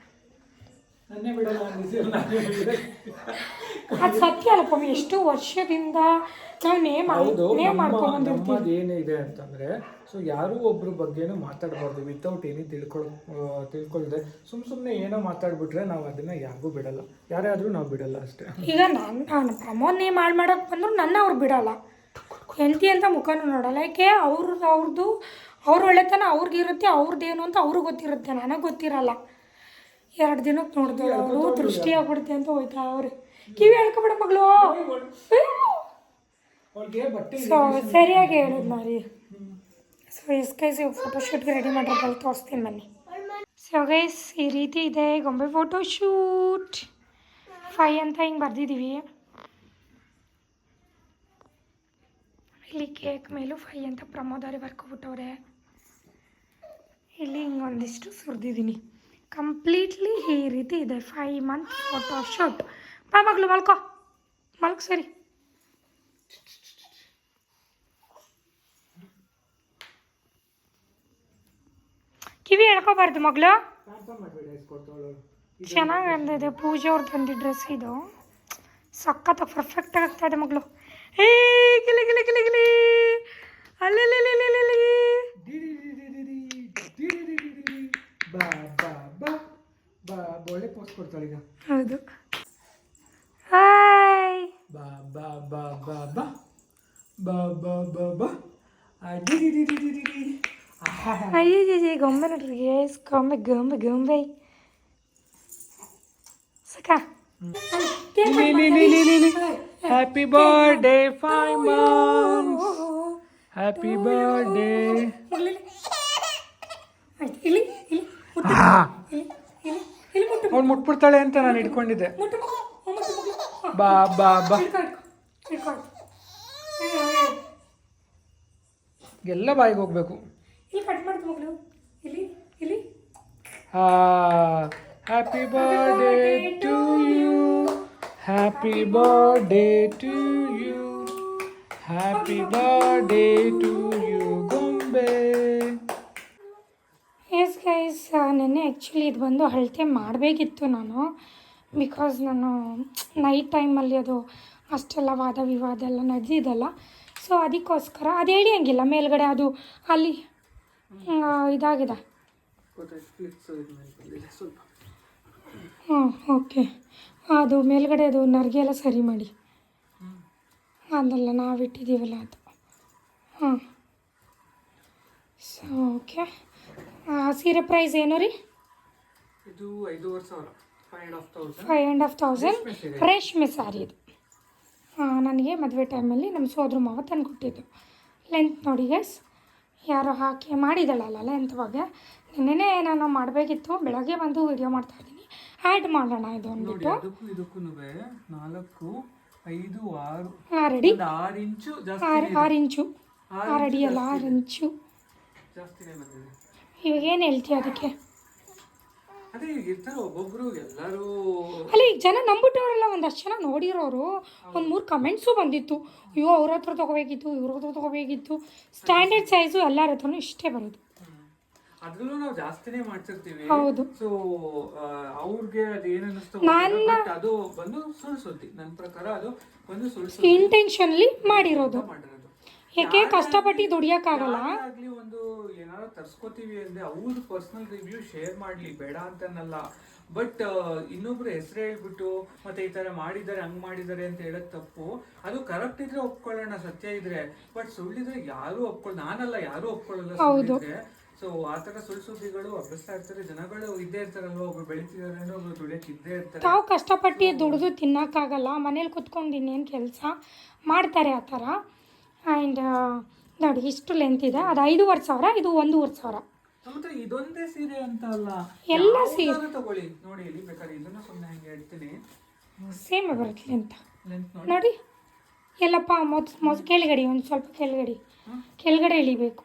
ಅದು ಸತ್ಯ ಅಲ್ಲಪ್ಪ ಎಷ್ಟು ವರ್ಷದಿಂದ ನಾವು ನೇಮ್ ನೇಮ್ ಮಾಡ್ಕೊಂಡು ಏನಿದೆ ಅಂತಂದ್ರೆ ಸೊ ಯಾರು ಒಬ್ರ ಬಗ್ಗೆನೂ ಮಾತಾಡಬಾರ್ದು ವಿತೌಟ್ ಏನಿ ತಿಳ್ಕೊಳ್ ತಿಳ್ಕೊಳ್ದೆ. ಸುಮ್ ಸುಮ್ಮನೆ ಏನೋ ಮಾತಾಡ್ಬಿಟ್ರೆ ನಾವು ಅದನ್ನ ಯಾರಿಗೂ ಬಿಡಲ್ಲ. ಯಾರೇ ಆದರೂ ನಾವು ಬಿಡಲ್ಲ ಅಷ್ಟೇ. ಈಗ ನಾನು ನಾನು ಪ್ರಮೋದ್ ನೇಮ್ ಹಾಳು ಮಾಡೋಕೆ ಬಂದ್ರು ನನ್ನ ಅವ್ರು ಬಿಡಲ್ಲ. ಹೆಂಡತಿ ಅಂತ ಮುಖನೂ ನೋಡಲ್ಲ. ಯಾಕೆ? ಅವ್ರದ್ದು ಅವ್ರದ್ದು ಅವ್ರ ಒಳ್ಳೆತನ ಅವ್ರಿಗಿರುತ್ತೆ ಅವ್ರದ್ದೇನು ಅಂತ ಅವ್ರಿಗೆ ಗೊತ್ತಿರುತ್ತೆ. ನನಗೆ ಗೊತ್ತಿರಲ್ಲ. ಎರಡು ದಿನಕ್ಕೆ ನೋಡಿದಳು ಅವರು ದೃಷ್ಟಿ ಆಗ್ಬಿಡುತ್ತೆ ಅಂತ ಹೋಯ್ತಾ ಅವ್ರು. ಕಿವಿ ಹೇಳ್ಕೊಬೇಡ ಮಗಳು. ಸೊ ಸರಿಯಾಗಿ ಹೇಳೋದು ಮಾರಿ. ಸೊ ಎಸ್ ಗೈಸ್ ಫೋಟೋಶೂಟ್ಗೆ ರೆಡಿ ಮಾಡಿರೋದಲ್ಲಿ ತೋರಿಸ್ತೀನಿ ಬನ್ನಿ. ಸೊ ಗೈಸ್ ಈ ರೀತಿ ಇದೆ ಗೊಂಬೆ ಫೋಟೋಶೂಟ್ ಫೈ ಅಂತ ಹಿಂಗೆ ಬರ್ದಿದ್ದೀವಿ ಇಲ್ಲಿ ಕೇಕ್ ಮೇಲೂ ಫೈ ಅಂತ ಪ್ರಮೋದವ್ರೆ ಬರ್ಕೊಬಿಟ್ಟವ್ರೆ ಇಲ್ಲಿ ಹಿಂಗೊಂದಿಷ್ಟು ಸುರಿದಿದ್ದೀನಿ. ಕಂಪ್ಲೀಟ್ಲಿ ಈ ರೀತಿ ಇದೆ ಫೈ ಮಂತ್ ಫೋಟೋ ಶೂಟ್ ಬಾ ಮಗಳು, ಮಲ್ಕೋ. ಮಲ್ಕೊ ಸರಿ. ಕಿವಿ ಹೇಳ್ಕೋಬಾರ್ದು ಮಗಳು. ಚೆನ್ನಾಗಿ ಅಂದಿದೆ ಪೂಜೆ ಅವ್ರು ತಂದಿದ್ದ ಡ್ರೆಸ್ ಇದು. ಸಖತ್ತಾಗಿ ಪರ್ಫೆಕ್ಟಾಗಿ ಆಗ್ತಾ ಇದೆ ಮಗಳು. ಏ ಗಿಲಿ ಗಿಲಿ ಗಿಲಿ ಗಿಲಿ ಅಲ್ಲಲ್ಲಿ ಬಾ ಬಾ ಬಾ ಬಾ ಒಳ್ಳೆ ಪೋಸ್ ಕೊಡ್ತಾಳೆ ಈಗ ಹೌದು. ಹಾಯ್ ಬಾ ಬಾ ಬಾ ಬಾ ಬಾ ಬಾ ಬಾ ಬಾ ಬಾ ಅಡಿಡಿಡಿಡಿಡಿಡಿ. ಆಹಾ. ಅಯ್ಯಯ್ಯ ಗೊಂಬೆ ನೋಡ್ರಿ ಎಸ್ ಗೊಂಬೆ ಗೊಂಬೆ ಗೊಂಬೆ ಸಾಕ ಇಲ್ಲಿ ಮುಟ್ಟು ಇಲ್ಲಿ ಇಲ್ಲಿ ಇಲ್ಲಿ ಮುಟ್ಟು. ಅವ್ಳು ಮುಟ್ಬಿಡ್ತಾಳೆ ಅಂತ ನಾನು ಇಟ್ಕೊಂಡಿದ್ದೆ. ಬಾ ಬಾ ಬಾ. ಎಲ್ಲ ಬಾಯಿಗೆ ಹೋಗ್ಬೇಕು. Happy birthday to you happy birthday to you happy birthday to you ಗೊಂಬೆ ಎಸ್ ಗೈಸ್ ನೆನ್ನೆ ಆ್ಯಕ್ಚುಲಿ ಇದು ಬಂದು ಅಳತೆ ಮಾಡಬೇಕಿತ್ತು ನಾನು. ಬಿಕಾಸ್ ನಾನು ನೈಟ್ ಟೈಮಲ್ಲಿ ಅದು ಅಷ್ಟೆಲ್ಲ ವಾದ ವಿವಾದ ಎಲ್ಲ ನಡೆದಿದ್ದಲ್ಲ. ಸೊ ಅದಕ್ಕೋಸ್ಕರ ಅದು ಹೇಳಿ ಹಂಗಿಲ್ಲ. ಮೇಲ್ಗಡೆ ಅದು ಅಲ್ಲಿ ಇದಾಗಿದೆ. ಹಾಂ ಓಕೆ. ಅದು ಮೇಲ್ಗಡೆ ಅದು ನರ್ಗೆ ಎಲ್ಲ ಸರಿ ಮಾಡಿ. ಅದಲ್ಲ ನಾವು ಇಟ್ಟಿದ್ದೀವಲ್ಲ ಅದು. ಹಾಂ ಸೊ ಓಕೆ ಸೀರೆ ಪ್ರೈಸ್ ಏನು ರೀ? ಇದು ಐದೂವರೆ ಸಾವಿರ. ಫೈವ್ ಆ್ಯಂಡ್ ಆಫ್ ತೌಸಂಡ್ ರೇಷ್ಮೆ ಸೀರೆ. ಸ್ಯಾರಿ ಇದು. ಹಾಂ ನನಗೆ ಮದುವೆ ಟೈಮಲ್ಲಿ ನಮ್ಮ ಸೋದ್ರ ಮಾವ ತಂದು ಕೊಟ್ಟಿದ್ದು. ಲೆಂತ್ ನೋಡಿ ಗೈಸ್ ಯಾರೋ ಹಾಕಿ ಮಾಡಿದ್ದಾಳಲ್ಲ ಲೆಂತ್ ಬಗ್ಗೆ ನಿನ್ನೆ ನಾನು ಮಾಡಬೇಕಿತ್ತು. ಬೆಳಗ್ಗೆ ಬಂದು ವೀಡಿಯೋ ಮಾಡ್ತಾ ಇದ್ದೀನಿ. ಆ್ಯಡ್ ಮಾಡೋಣ ಇದು ಅಂದ್ಬಿಟ್ಟು ಅದಕ್ಕೂ ಇದಕ್ಕೂ ನಾಲ್ಕು ಐದು ಆರು. ಆರು ಅಡಿ ಆರು ಇಂಚು ಆರು ಆರು ಇಂಚು. ಆರು ಅಡಿ ಅಲ್ಲ ಆರು ಇಂಚು. ಇವಾಗ ಏನು ಹೇಳ್ತೀಯ ಅದಕ್ಕೆ? ಅದೇ ಈಗ ಇರ್ತಾರೆ ಒಬ್ಬೊಬ್ರು ಎಲ್ಲರೂ ಅಲ್ಲ ಈಗ ಜನ ನಂಬಿಟ್ಟವರೆಲ್ಲ ಒಂದಷ್ಟು ಜನ ನೋಡಿರೋರು ಒಂದು ಮೂರು ಕಮೆಂಟ್ಸು ಬಂದಿತ್ತು. ಅಯ್ಯೋ ಅವ್ರ ಹತ್ರ ತೊಗೋಬೇಕಿತ್ತು ಇವ್ರ ಹತ್ರ ತೊಗೋಬೇಕಿತ್ತು. ಸ್ಟ್ಯಾಂಡರ್ಡ್ ಸೈಜು ಎಲ್ಲರ ಹತ್ರನೂ ಇಷ್ಟೇ ಬರೋದು. ಅದ್ರಲ್ಲೂ ನಾವು ಜಾಸ್ತಿನೇ ಮಾಡ್ತಿರ್ತೀವಿ. ಹೌದು. ಸೊ ಅವ್ರಿಗೆ ಅದು ಏನ್ ಅನ್ನಿಸ್ತು ನನ್ನ- ಅದು ಬಂದು ಸುಳ್ಳು ಸುದ್ದಿ. ನನ್ನ ಪ್ರಕಾರ ಅದು ಒಂದು ಸುಳ್ಳು ಸುದ್ದಿ. ಇಂಟೆನ್ಷನ್ಲಿ ಮಾಡಿರೋದು. ಮಾಡಿರೋದು. ಯಾಕೆ ಕಷ್ಟಪಟ್ಟು ದುಡಿಯಕ್ಕಾಗಲ್ಲ? ಆಗ್ಲಿ ಒಂದು ಏನಾದ್ರು ತರ್ಸ್ಕೊತೀವಿ ಅಂದ್ರೆ ಅವ್ರ ಪರ್ಸನಲ್ ರಿವ್ಯೂ ಶೇರ್ ಮಾಡ್ಲಿ ಬೇಡ ಅಂತನಲ್ಲ ಬಟ್ ಇನ್ನೊಬ್ರು ಹೆಸರು ಹೇಳ್ಬಿಟ್ಟು ಮತ್ತೆ ಈ ತರ ಮಾಡಿದ್ದಾರೆ ಹಂಗ್ ಮಾಡಿದ್ದಾರೆ ಅಂತ ಹೇಳೋದ್ ತಪ್ಪು. ಅದು ಕರೆಕ್ಟ್ ಇದ್ರೆ ಒಪ್ಕೊಳ್ಳೋಣ ಸತ್ಯ ಇದ್ರೆ. ಬಟ್ ಸುಳ್ಳಿದ್ರೆ ಯಾರು ಒಪ್ಕೊಳ್ಳ ನಾನಲ್ಲ ಯಾರು ಒಪ್ಕೊಳ್ಳಲ್ಲ ಸೊ ಆ ತರ ಸುಳ್ಳು ಸುದ್ದಿಗಳು ಹಬ್ಬಿಸ್ತಾ ಇರ್ತಾರೆ ಜನಗಳು ಇದ್ದೇ ಇರ್ತಾರಲ್ವ? ಒಬ್ರು ಬೆಳಿತಿದಾರೆ ಅಂದ್ರೆ ಒಬ್ರು ದುಡಿಯಕ್ ಇದ್ದೇ ಇರ್ತಾರೆ. ತಾವು ಕಷ್ಟಪಟ್ಟು ದುಡಿದು ತಿನ್ನೋಕ್ಕಾಗಲ್ಲ ಮನೇಲಿ ಕುತ್ಕೊಂಡು ಇನ್ನೇನು ಕೆಲಸ ಮಾಡ್ತಾರೆ ಆ ಥರ. ಆ್ಯಂಡ್ ನೋಡಿ ಇಷ್ಟು ಲೆಂತ್ ಇದೆ. ಅದು ಐದೂವರೆ ಸಾವಿರ ಇದು ಒಂದೂವರೆ ಸಾವಿರ. ಮತ್ತೆ ಇದೊಂದೇ ಸೀರೆ ಅಂತ ಅಲ್ಲ? ಎಲ್ಲ ಸೀರೆ. ತಗೊಳ್ಳಿ. ನೋಡಿ ಇಲ್ಲಿ ಬೇಕಾದ್ರೆ ಇದನ್ನು ಸುಮ್ಮನೆ ಹಂಗೆ ಹೇಳ್ತೀನಿ ಸೇಮ್ ಬರುತ್ತೆ ಲೆಂತ್ ಲೆಂತ್ ನೋಡಿ. ಎಲ್ಲಪ್ಪ ಮೊದ್ ಮೊದ್ ಕೆಳಗಡೆ ಒಂದು ಸ್ವಲ್ಪ ಕೆಳಗಡೆ. ಕೆಳಗಡೆ ಇಳಿಬೇಕು.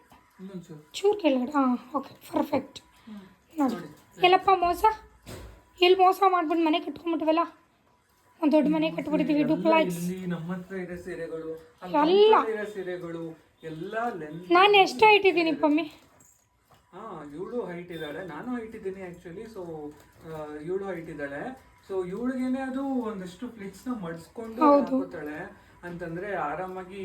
ಚೂರು ಕೆಳಗಡೆ ಹಾಂ ಓಕೆ ಪರ್ಫೆಕ್ಟ್ ನೋಡಿ. ಎಲ್ಲಪ್ಪ ಮೋಸ? ಎಲ್ಲಿ ಮೋಸ ಮಾಡ್ಬಿಟ್ಟು ಮನೆ ಕಟ್ಕೊಂಡ್ಬಿಟ್ವಲ್ಲ ಒಂದು ದೊಡ್ಡ ಮನೆ ಕಟ್ಬಿಟ್ಟಿದ್ದೀವಿ ಡೂಪ್ಲೆಕ್ಸ್ ನಮ್ಮ ಹತ್ರ ಇರೋ ಸೀರೆಗಳು ಎಲ್ಲ. ಸೀರೆಗಳು ಎಲ್ಲ ನಾನು ಎಷ್ಟು ಇಟ್ಟಿದ್ದೀನಿ ಪಮ್ಮಿ? ಹಾ ಇವಳು ಹೈಟ್ ಇದ್ದಾಳೆ. ನಾನು ಹೈಟ್ ಇದ್ದೀನಿ ಆಕ್ಚುಲಿ ಸೊ ಇವಳು ಹೈಟ್ ಇದ್ದಾಳೆ. ಸೊ ಇವಳಿಗೇನೆ ಅದು ಒಂದಷ್ಟು ಫ್ಲಿಕ್ಸ್ನ ಮಡಿಸ್ಕೊಂಡು. ಹಾಕೋತಾಳೆ. ಅಂತಂದ್ರೆ ಆರಾಮಾಗಿ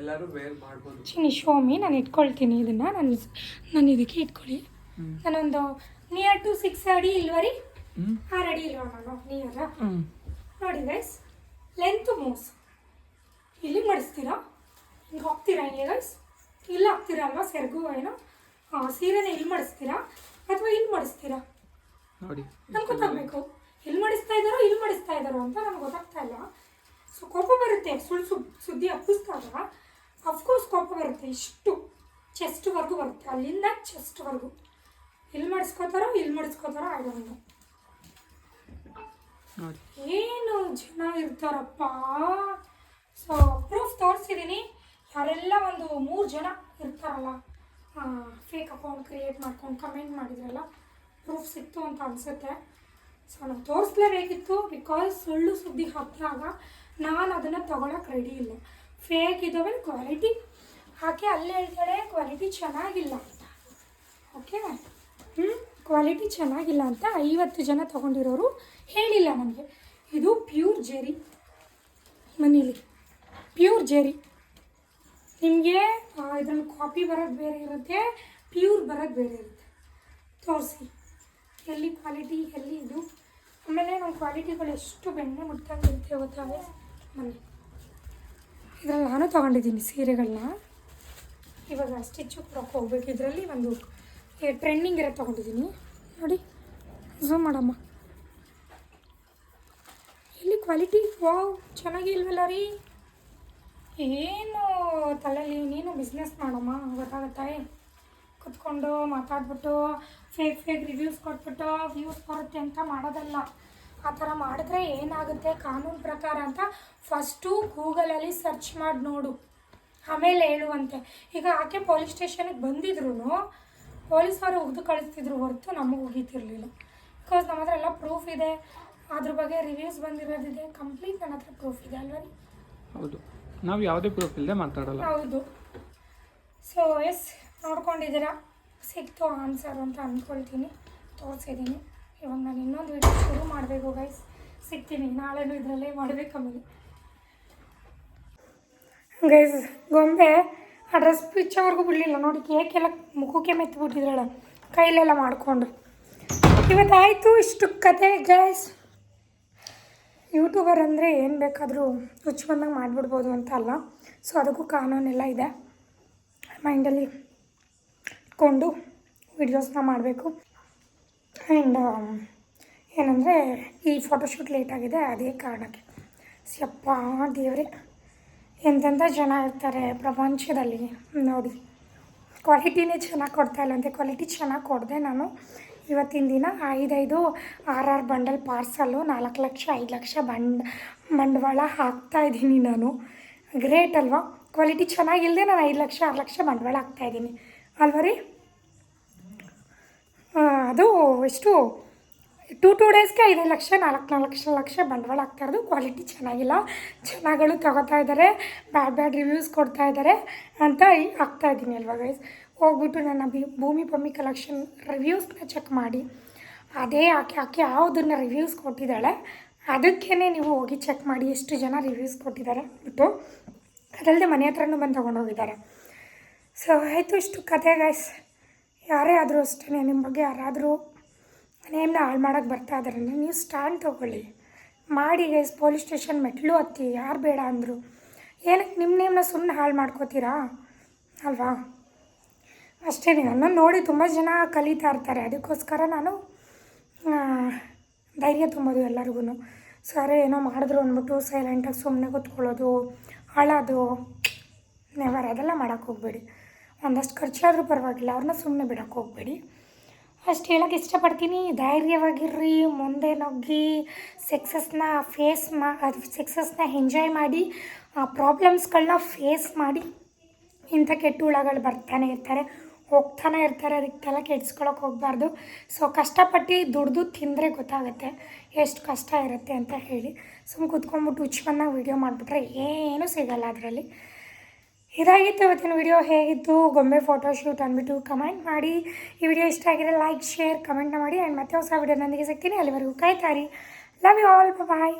ಎಲ್ಲರೂ ವೇರ್ ಮಾಡ್ಬೋದು ಚಿನಿ ಶೋಮಿ ನಾನು ಇಟ್ಕೊಳ್ತೀನಿ ಇದನ್ನು. ನಾನು ನಾನು ಇದಕ್ಕೆ ಇಟ್ಕೊಳ್ಳಿ. ನಾನೊಂದು ನಿಯರ್ ಟು ಸಿಕ್ಸ್ ಅಡಿ ಇಲ್ವರಿ? ಆರು ಅಡಿ ಇಲ್ವ ನಾನು? ನಿಯರ್ ನೋಡಿ ಗೈಸ್ ಲೆಂತ್ ಮೂಸ್ ಇಲ್ಲಿ ಮಡಿಸ್ತೀರಾ? ಹಿಂಗೆ ಹೋಗ್ತೀರಾ ಹಿಂಗೆ ಗೈಸ್ ಇಲ್ಲಿ ಹಾಕ್ತೀರಾ ಅಲ್ವಾ? ಸೆರಗು ಏನೋ? ಆ, ಸೀರೆನ ಇಲ್ಲಿ ಮಡಿಸ್ತೀರಾ? ಅಥವಾ ಇಲ್ಲಿ ಮಡಿಸ್ತೀರಾ? ನೋಡಿ. ನಮ್ಗೆ ಗೊತ್ತಾಗಬೇಕು. ಇಲ್ಲಿ ಮಾಡಿಸ್ತಾ ಇದ್ದಾರೋ ಇಲ್ಲಿ ಮಾಡಿಸ್ತಾ ಇದ್ದಾರೋ ಅಂತ ನಮ್ಗೆ ಗೊತ್ತಾಗ್ತಾ ಇಲ್ಲ. ಸೊ ಕೋಪ ಬರುತ್ತೆ. ಸುಳ್ಳು ಸುಬ್ ಸುದ್ದಿ ಹಬ್ಬಿಸ್ದಾಗ ಅಫ್ಕೋರ್ಸ್ ಕೋಪ ಬರುತ್ತೆ. ಇಷ್ಟು ಚೆಸ್ಟ್ವರೆಗೂ ಬರುತ್ತೆ. ಅಲ್ಲಿಂದ ಚೆಸ್ಟ್ವರೆಗೂ ಇಲ್ಲಿ ಮಾಡಿಸ್ಕೋತಾರೋ ಇಲ್ಲಿ ಮಾಡಿಸ್ಕೋತಾರೋ ನೋಡಿ. ಏನು ಜನ ಇರ್ತಾರಪ್ಪ? ಸೊ ಪ್ರೂಫ್ ತೋರಿಸಿದ್ದೀನಿ ಯಾರೆಲ್ಲ ಒಂದು ಮೂರು ಜನ ಇರ್ತಾರಲ್ಲ ಫೇಕ್ ಅಕೌಂಟ್ ಕ್ರಿಯೇಟ್ ಮಾಡ್ಕೊಂಡು ಕಮೆಂಟ್ ಮಾಡಿದ್ರಲ್ಲ ಪ್ರೂಫ್ ಸಿಕ್ತು ಅಂತ ಅನಿಸುತ್ತೆ. ಸೊ ನಾವು ತೋರಿಸ್ಲೇಬೇಕಿತ್ತು ಬಿಕಾಸ್ ಸುಳ್ಳು ಸುದ್ದಿ ಹಾಕಿದಾಗ ನಾನು ಅದನ್ನು ತೊಗೊಳಕ್ಕೆ ರೆಡಿ ಇಲ್ಲ. ಫೇಕ್ ಇದ್ದಾವೆ ಕ್ವಾಲಿಟಿ ಹಾಕಿ ಅಲ್ಲೇ ಹೇಳ್ತಾಳೆ ಕ್ವಾಲಿಟಿ ಚೆನ್ನಾಗಿಲ್ಲ. ಅಂತ ಓಕೆ ಹ್ಞೂ ಕ್ವಾಲಿಟಿ ಚೆನ್ನಾಗಿಲ್ಲ ಅಂತ ಐವತ್ತು ಜನ ತೊಗೊಂಡಿರೋರು ಹೇಳಿಲ್ಲ ನನಗೆ ಇದು ಪ್ಯೂರ್ ಜೆರಿ ಮನೇಲಿ. ಪ್ಯೂರ್ ಜೆರಿ ನಿಮಗೆ ಇದ್ರಲ್ಲಿ ಕಾಪಿ ಬರೋದು ಬೇರೆ ಇರುತ್ತೆ ಪ್ಯೂರ್ ಬರೋದು ಬೇರೆ ಇರುತ್ತೆ. ತೋರಿಸಿ. ಎಲ್ಲಿ ಕ್ವಾಲಿಟಿ ಎಲ್ಲಿ ಇದು? ಆಮೇಲೆ ನಮ್ಮ ಕ್ವಾಲಿಟಿಗಳು ಎಷ್ಟು ಬೆಣ್ಣೆ ಮುಟ್ಕೊಂಡು ಗೊತ್ತಾವೆ ಮನೆ. ಇದರಲ್ಲಿ ನಾನು ತೊಗೊಂಡಿದ್ದೀನಿ ಸೀರೆಗಳನ್ನ. ಇವಾಗ ಸ್ಟಿಚ್ಚು ಕೊಡೋಕೆ ಹೋಗ್ಬೇಕು. ಇದರಲ್ಲಿ ಒಂದು ಟ್ರೆಂಡಿಂಗ್ ಇರೋ ತೊಗೊಂಡಿದ್ದೀನಿ. ನೋಡಿ ಝೂಮ್ ಮಾಡಮ್ಮ. ಇಲ್ಲಿ ಕ್ವಾಲಿಟಿ ವಾವ್ ಚೆನ್ನಾಗಿಲ್ವಲ್ಲ ರೀ? ಏನು ತಲೆಯಲ್ಲಿ ನೀನು ಬಿಸ್ನೆಸ್ ಮಾಡಮ್ಮ, ಗೊತ್ತಾಗತ್ತೆ. ಕುತ್ಕೊಂಡು ಮಾತಾಡ್ಬಿಟ್ಟು ಫೇಕ್ ಫೇಕ್ ರಿವ್ಯೂಸ್ ಕೊಟ್ಬಿಟ್ಟು ವ್ಯೂಸ್ ಬರುತ್ತೆ ಅಂತ ಮಾಡೋದಲ್ಲ. ಆ ಥರ ಮಾಡಿದ್ರೆ ಏನಾಗುತ್ತೆ? ಕಾನೂನು ಪ್ರಕಾರ ಅಂತ ಫಸ್ಟು ಗೂಗಲಲ್ಲಿ ಸರ್ಚ್ ಮಾಡಿ ನೋಡು. ಆಮೇಲೆ ಹೇಳುವಂತೆ. ಈಗ ಆಕೆ ಪೊಲೀಸ್ ಸ್ಟೇಷನಿಗೆ ಬಂದಿದ್ರು ಪೊಲೀಸವರು ಉಗ್ದು ಕಳಿಸ್ತಿದ್ರು ಹೊರತು ನಮಗೆ ಉಗಿತಿರ್ಲಿಲ್ಲ. ಬಿಕಾಸ್ ನಮ್ಮ ಹತ್ರ ಎಲ್ಲ ಪ್ರೂಫ್ ಇದೆ. ಅದ್ರ ಬಗ್ಗೆ ರಿವ್ಯೂಸ್ ಬಂದಿರೋದಿದೆ. ಕಂಪ್ಲೀಟ್ ನನ್ನ ಹತ್ರ ಪ್ರೂಫ್ ಇದೆ ಅಲ್ವಾ ಹೌದು. ನಾವು ಯಾವುದೇ ಪ್ರೂಫ್ ಇಲ್ಲದೆ ಮಾತಾಡಲ್ಲ. ಹೌದು. ಸೊ ಎಸ್ ನೋಡ್ಕೊಂಡಿದ್ದೀರಾ? ಸಿಕ್ತು ಆನ್ಸರ್ ಅಂತ ಅಂದ್ಕೊಳ್ತೀನಿ. ತೋರಿಸಿದ್ದೀನಿ. ಇವಾಗ ನಾನು ಇನ್ನೊಂದು ವಿಡಿಯೋ ಶುರು ಮಾಡಬೇಕು ಗೈಸ್ ಸಿಗ್ತೀನಿ. ನಾಳೆನೂ ಇದರಲ್ಲೇ ಮಾಡಬೇಕು ಆಮೇಲೆ. ಗೈಸ್ ಗೊಂಬೆ ಆ ಡ್ರೆಸ್ ಪಿಚ್ಚವರೆಗೂ ಬಿಡಲಿಲ್ಲ. ನೋಡಿ ಕೇಕೆಲ್ಲ ಮುಖಕ್ಕೆ ಮೆತ್ತಿಬಿಟ್ಟಿದ್ರಲ್ಲ ಕೈಲೆಲ್ಲ ಮಾಡಿಕೊಂಡು ಇವತ್ತಾಯಿತು ಇಷ್ಟು ಕತೆ ಗೈಸ್ ಯೂಟ್ಯೂಬರ್ ಅಂದರೆ ಏನು ಬೇಕಾದರೂ ಹುಚ್ಚು ಬಂದಾಗ ಮಾಡಿಬಿಡ್ಬೋದು ಅಂತ ಅಲ್ಲ. ಸೊ ಅದಕ್ಕೂ ಕಾನೂನೆಲ್ಲ ಇದೆ. ಮೈಂಡಲ್ಲಿ ಇಟ್ಕೊಂಡು ವಿಡಿಯೋಸ್ನ ಮಾಡಬೇಕು. ಆ್ಯಂಡ್ ಏನಂದರೆ ಈ ಫೋಟೋಶೂಟ್ ಲೇಟ್ ಆಗಿದೆ, ಅದೇ ಕಾರಣಕ್ಕೆ. ಸ್ಯಪ್ಪ ದೇವರೇ ಎಂತೆಂಥ ಜನ ಇರ್ತಾರೆ ಪ್ರಪಂಚದಲ್ಲಿ, ನೋಡಿ. ಕ್ವಾಲಿಟಿನೇ ಚೆನ್ನಾಗಿ ಕೊಡ್ತಾ ಇಲ್ಲ ಅಂತೆ. ಕ್ವಾಲಿಟಿ ಚೆನ್ನಾಗಿ ಕೊಡದೆ ನಾನು. ಇವತ್ತಿನ ದಿನ ಐದೈದು ಆರು ಆರು ಬಂಡಲ್ ಪಾರ್ಸಲ್ಲು ನಾಲ್ಕು ಲಕ್ಷ, ಐದು ಲಕ್ಷ ಬಂಡ್, ಬಂಡವಾಳ ಹಾಕ್ತಾ ಇದ್ದೀನಿ ನಾನು. ಗ್ರೇಟ್ ಅಲ್ವಾ? ಕ್ವಾಲಿಟಿ ಚೆನ್ನಾಗಿಲ್ಲದೆ ನಾನು ಐದು ಲಕ್ಷ, ಆರು ಲಕ್ಷ ಬಂಡವಾಳ ಹಾಕ್ತಾಯಿದ್ದೀನಿ ಅಲ್ವಾ ರೀ? ಅದು ಎಷ್ಟು ಟೂ ಟೂ ಡೇಸ್ಗೆ ಐದು ಲಕ್ಷ, ನಾಲ್ಕು ನಾಲ್ಕು ಲಕ್ಷ ಬಂಡವಾಳ ಆಗ್ತಾ ಇರೋದು. ಕ್ವಾಲಿಟಿ ಚೆನ್ನಾಗಿಲ್ಲ. ಚೆನ್ನಾಗಳು ತಗೋತಾ ಇದ್ದಾರೆ ಬ್ಯಾಡ್ ಬ್ಯಾಡ್ ರಿವ್ಯೂಸ್ ಕೊಡ್ತಾ ಇದ್ದಾರೆ ಅಂತ ಆಗ್ತಾ ಇದ್ದೀನಿ ಅಲ್ವಾ ಗೈಸ್ ಹೋಗ್ಬಿಟ್ಟು ನನ್ನ ಬಿ ಭೂಮಿ ಭೂಮಿ ಕಲೆಕ್ಷನ್ ರಿವ್ಯೂಸ್ನ ಚೆಕ್ ಮಾಡಿ. ಅದೇ ಆಕೆ ಆಕೆ ಯಾವುದನ್ನು ರಿವ್ಯೂಸ್ ಕೊಟ್ಟಿದ್ದಾಳೆ ಅದಕ್ಕೇ ನೀವು ಹೋಗಿ ಚೆಕ್ ಮಾಡಿ ಎಷ್ಟು ಜನ ರಿವ್ಯೂಸ್ ಕೊಟ್ಟಿದ್ದಾರೆ ಬಿಟ್ಟು ಅದಲ್ಲದೆ ಮನೆ ಹತ್ರನೂ ಬಂದು ತೊಗೊಂಡೋಗಿದ್ದಾರೆ. ಸೊ ಆಯಿತು, ಇಷ್ಟು ಕತೆ ಗೈಸ್ ಯಾರೇ ಆದರೂ ಅಷ್ಟೇ ನಿಮ್ಮ ಬಗ್ಗೆ ಯಾರಾದರೂ ನೇಮ್ನ ಹಾಳು ಮಾಡೋಕ್ಕೆ ಬರ್ತಾ ಇದ್ದಾರೆ ನೀವು ಸ್ಟ್ಯಾಂಡ್ ತೊಗೊಳ್ಳಿ. ಮಾಡಿ ಗೈಸ್ ಪೊಲೀಸ್ ಸ್ಟೇಷನ್ ಮೆಟ್ಲು ಹತ್ತಿ, ಯಾರು ಬೇಡ ಅಂದರು. ಏನಕ್ಕೆ ನಿಮ್ಮ ನೇಮ್ನ ಸುಮ್ಮನೆ ಹಾಳು ಮಾಡ್ಕೋತೀರಾ? ಅಲ್ವಾ? ಅಷ್ಟೇ ನನ್ನನ್ನು ನೋಡಿ ತುಂಬ ಜನ ಕಲಿತಾ ಇರ್ತಾರೆ. ಅದಕ್ಕೋಸ್ಕರ ನಾನು ಧೈರ್ಯ ತುಂಬೋದು ಎಲ್ಲರಿಗೂ ಸರಿ, ಏನೋ ಮಾಡಿದ್ರು ಅಂದ್ಬಿಟ್ಟು ಸೈಲೆಂಟಾಗಿ ಸುಮ್ಮನೆ ಕೂತ್ಕೊಳ್ಳೋದು, ಅಳೋದು ನೆವರ್ ಅದೆಲ್ಲ ಮಾಡೋಕ್ಕೆ ಹೋಗಬೇಡಿ. ಒಂದಷ್ಟು ಖರ್ಚಾದರೂ ಪರವಾಗಿಲ್ಲ, ಅವ್ರನ್ನ ಸುಮ್ಮನೆ ಬಿಡೋಕ್ಕೆ ಹೋಗಬೇಡಿ. ಅಷ್ಟು ಹೇಳೋಕೆ ಇಷ್ಟಪಡ್ತೀನಿ. ಧೈರ್ಯವಾಗಿರ್ರಿ, ಮುಂದೆ ನುಗ್ಗಿ ಸಕ್ಸಸ್ನ ಫೇಸ್ ಮಾ, ಅದು ಸಕ್ಸಸ್ನ ಎಂಜಾಯ್ ಮಾಡಿ, ಆ ಪ್ರಾಬ್ಲಮ್ಸ್ಗಳನ್ನ ಫೇಸ್ ಮಾಡಿ, ಇಂಥ ಕೆಟ್ಟ ಹುಳಗಳು ಬರ್ತಾನೆ ಇರ್ತಾರೆ, ಹೋಗ್ತಾನೆ ಇರ್ತಾರೆ ಅದಕ್ಕೆಲ್ಲ ತಲೆ ಕೆಡ್ಸ್ಕೊಳಕ್ಕೆ ಹೋಗಬಾರ್ದು. ಸೊ ಕಷ್ಟಪಟ್ಟು ದುಡ್ದು ತಿಂದರೆ ಗೊತ್ತಾಗುತ್ತೆ, ಎಷ್ಟು ಕಷ್ಟ ಇರುತ್ತೆ ಅಂತ ಹೇಳಿ. ಸುಮ್ಮನೆ ಕುತ್ಕೊಂಡ್ಬಿಟ್ಟು ಹುಚ್ಚು ವೀಡಿಯೋ ಮಾಡಿಬಿಟ್ರೆ ಏನೂ ಸಿಗಲ್ಲ ಅದರಲ್ಲಿ. ಇದಾಗಿತ್ತು ಇವತ್ತಿನ ವಿಡಿಯೋ ಹೇಗಿತ್ತು? ಗೊಂಬೆ ಫೋಟೋಶೂಟ್ ಅಂದ್ಬಿಟ್ಟು ಕಮೆಂಟ್ ಮಾಡಿ. ಈ ವಿಡಿಯೋ ಇಷ್ಟ ಆಗಿದೆ ಲೈಕ್ ಶೇರ್ ಕಮೆಂಟ್ನ ಮಾಡಿ. ಆ್ಯಂಡ್ ಮತ್ತೆ ಹೊಸ ವಿಡಿಯೋನೊಂದಿಗೆ ಸಿಗ್ತೀನಿ. ಅಲ್ಲಿವರೆಗೂ ಕಾಯ್ತಾರಿ ಲವ್ ಯು ಆಲ್ ಬಾಯ್